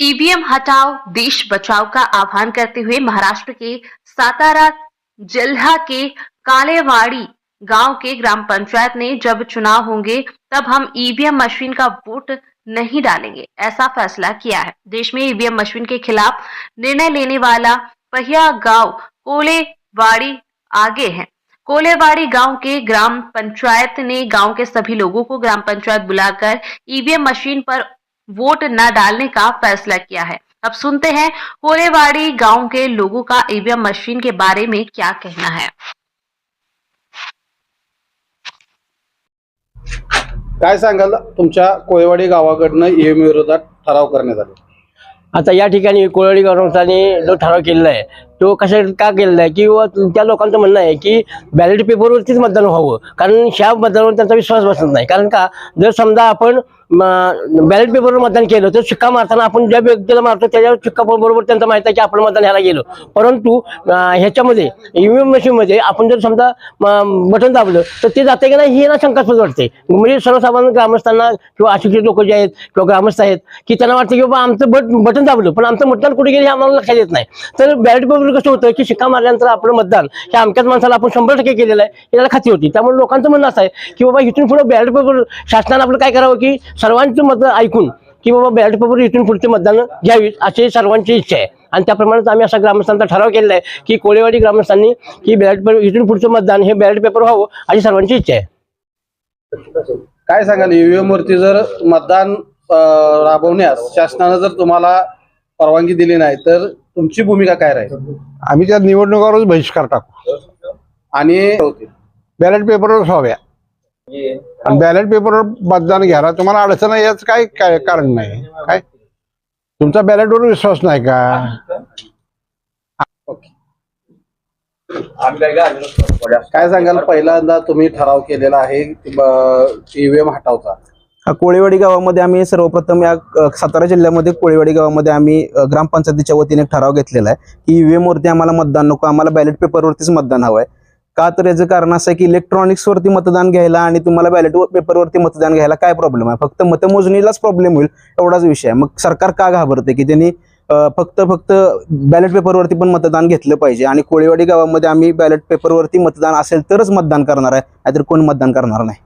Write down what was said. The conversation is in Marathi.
ईवीएम हटाओ, देश बचाओ का आह्वान करते हुए महाराष्ट्र के सातारा जिला के कालेवाड़ी गाँव के ग्राम पंचायत ने जब चुनाव होंगे, तब हम ईवीएम मशीन का वोट नहीं डालेंगे। ऐसा फैसला किया है। देश में ईवीएम मशीन के खिलाफ निर्णय लेने वाला पहिया गाँव कोलेवाड़ी आगे है। कोलेवाड़ी गाँव के ग्राम पंचायत ने गाँव के सभी लोगों को ग्राम पंचायत बुलाकर ईवीएम मशीन पर वोट न डालने का फैसला किया है। अब सुनते हैं कोलेवाड़ी गाँव के लोगों का ईवीएम मशीन के बारे में क्या कहना है। काय सांगाल तुमच्या कोळेवाडी गावाकडनं ईएम विरोधात ठराव करण्यात आला? आता या ठिकाणी कोळवडी गव्हर्नमेंटने जो ठराव केलेला आहे तो कशासाठी का केलेला आहे? की व त्या लोकांचं म्हणणं आहे की बॅलेट पेपरवरतीच मतदान व्हावं. कारण ह्या मतदानावर त्यांचा विश्वास बसत नाही. कारण का जर समजा आपण बॅलेट पेपरवर मतदान केलं तर शिक्का मारताना आपण ज्या व्यक्तीला मारतो त्याच्यावर शिक्का बरोबर त्यांचं माहिती आहे की आपण मतदान ह्याला गेलो. परंतु ह्याच्यामध्ये ईव्हीएम मशीनमध्ये आपण जर समजा बटन दाबलं तर ते जाते की नाही हे ना शंकास्पद वाटते. म्हणजे सर्वसाधारण ग्रामस्थांना किंवा अशिक्षित लोक जे आहेत किंवा ग्रामस्थ आहेत की त्यांना वाटतं की बाबा आमचं बट बटन दाबलं पण आमचं मतदान कुठे गेलं हे आम्हाला लक्षात येत नाही. तर बॅलेट पेपर कसं होतं की शिक्का मारल्यानंतर आपलं मतदान. हे अमक्याच माणसाला आपण शंभर टक्के केलेलं आहे. याला खात्री होती. त्यामुळे लोकांचं म्हणणं असं आहे की बाबा इथून पुढे बॅलेट पेपर शासनानं आपलं काय करावं की सर्वांचं मत ऐकून की बाबा बॅलेट पेपर इथून पुढचे मतदान घ्यावी अशी सर्वांची इच्छा आहे. आणि त्याप्रमाणेच आम्ही असा ग्रामस्थांचा ठराव केलेला आहे की कोळेवाडी ग्रामस्थांनी की बॅलेट पेपर इथून पुढचं मतदान हे बॅलेट पेपर व्हावं अशी सर्वांची इच्छा आहे. काय सांगाल? ईव्हीएम वरती जर मतदान राबवण्यास शासनानं जर तुम्हाला परवानगी दिली नाही तर तुमची भूमिका काय राहील? आम्ही त्या निवडणुकावरच बहिष्कार टाकू. आणि बॅलेट पेपरवर व्हाव्या. आणि बॅलेट पेपरवर मतदान घ्यायला तुम्हाला अडचण आहे याच काय काय कारण नाही. काय? तुमचा बॅलेटवर विश्वास नाही का? काय सांगाल? पहिल्यांदा तुम्ही ठराव केलेला आहे ईव्हीएम हटावचा कोळेवाडी गावामध्ये आम्ही सर्वप्रथम या सातारा जिल्ह्यामध्ये कोळेवाडी गावामध्ये आम्ही ग्रामपंचायतीच्या वतीने एक ठराव घेतलेला आहे की ईव्हीएम वरती आम्हाला मतदान नको आम्हाला बॅलेट पेपरवरतीच मतदान हवं आहे. का तर याचं कारण असं आहे की इलेक्ट्रॉनिक्सवरती मतदान घ्यायला आणि तुम्हाला बॅलेट पेपरवरती मतदान घ्यायला काय प्रॉब्लेम आहे? फक्त मतमोजणीलाच प्रॉब्लेम होईल एवढाच विषय आहे. मग सरकार का घाबरते की त्यांनी फक्त फक्त बॅलेट पेपरवरती पण मतदान घेतलं पाहिजे आणि कोळेवाडी गावामध्ये आम्ही बॅलेट पेपरवरती मतदान असेल तरच मतदान करणार आहे. नाहीतर कोण मतदान करणार नाही?